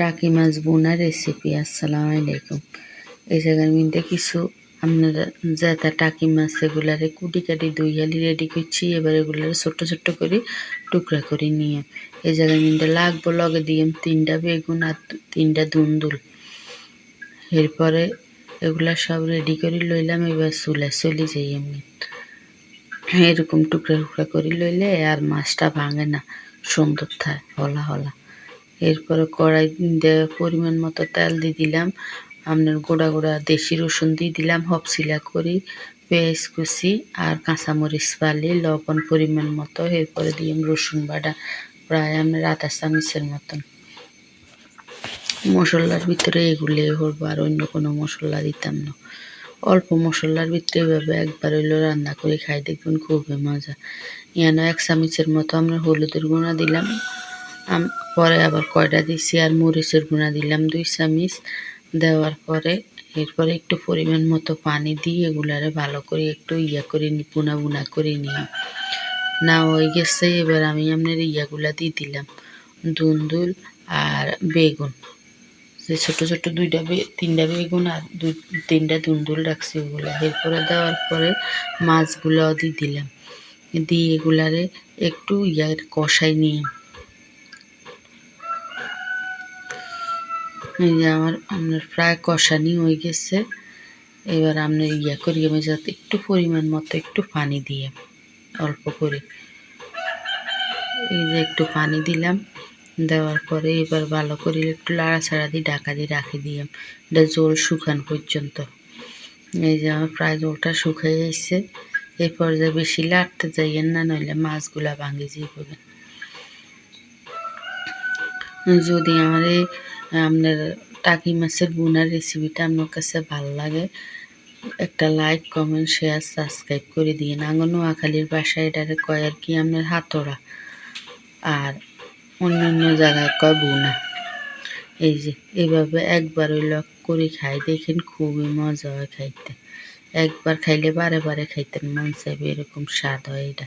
টাকি মাছ বোনা রেসিপি আসসালামু আলাইকুম। এই জায়গার মধ্যে কিছু আপনারা যেটা টাকি মাছ, এগুলারে কুটি কাটি দুই হালি রেডি করছি। এবার এগুলারে ছোট্ট ছোট্ট করে টুকরা করে নিয়ে এই জায়গার মধ্যে লাগবো, লগে দিয়ে তিনটা বেগুন আর তিনটা দুন্দুল। এরপরে এগুলা সব রেডি করে লইলাম, এবার চুলে চলে যাই এমনি। এরকম টুকরা টুকরা করে লইলে আর মাছটা ভাঙে না, সুন্দর থাকে, হলা হলা। এরপরে কড়াই পরিমাণ মতো তেল দিয়ে দিলাম। আপনার গোড়া গোড়া দেশি রসুন দিয়ে দিলাম, হপসিলা করি, পেঁয়াজ কুচি আর কাঁচামরিচ পালি লবণ পরিমাণ মতো। এরপরে দিলাম রসুন বাটা, প্রায় আপনার আধা চামিচের মতন। মশলার ভিতরে এগুলো হব আর অন্য কোনো মশলা দিতাম না। অল্প মশলার ভিতরে এভাবে একবার হইল রান্না করে খাই, দেখবেন খুবই মজা। ইয়ানো এক চামিচের মতো আমরা হলুদের গুঁড়া দিলাম। পরে আবার কয়টা দিছি আর মরিচের গুঁড়া দিলাম দুই চামিচ। দেওয়ার পরে এরপরে একটু পরিমাণ মতো পানি দিয়ে এগুলারে ভালো করে একটু ইয়া করে নি, বুনা বুনা করে নিই। না, হয়ে গেছে, এবার আমি আপনার ইয়াগুলা দিয়ে দিলাম। দুন্দুল আর বেগুন। যে ছোটো ছোটো দুইটা তিনটা বেগুন আর দুই, তিনটা দুন্দুল রাখছি ওগুলো। এরপরে দেওয়ার পরে মাছগুলো দিয়ে দিলাম। দিয়ে এগুলারে একটু ইয়ার কষাই নিয়ে এই যে আমার, আপনার প্রায় কষানি হয়ে গেছে। এবার আপনার ইয়া করি, আমি যাতে একটু পরিমাণ মতো একটু পানি দিয়ে, অল্প করে। এই যে একটু পানি দিলাম, দেওয়ার পরে এবার ভালো করে একটু লাড়াছাড়া দিয়ে, ঢাকা দিয়ে রাখি দিলাম। এটা জল শুকান পর্যন্ত। এই যে আমার প্রায় জলটা শুকিয়ে যাচ্ছে এই পর্যায়ে বেশি লাড়তে যাইয়েন না, নইলে মাছগুলা ভাঙে যাবে যদি আমার এই আপনার টাকি মাছের বোনার রেসিপিটা আপনার কাছে ভালো লাগে, একটা লাইক কমেন্ট শেয়ার সাবস্ক্রাইব করে দিয়ে আঙ্গ নোয়াখালীর বাসায় এটারে কয় আর কি, আপনার হাতড়া আর অন্য অন্য জায়গায় কয় বোনা। এই যে এইভাবে একবার ওই লক করে খাই দেখেন খুবই মজা হয় খাইতে। একবার খাইলে বারে বারে খাইতেন মন চাইবে, এরকম স্বাদ হয় এটা।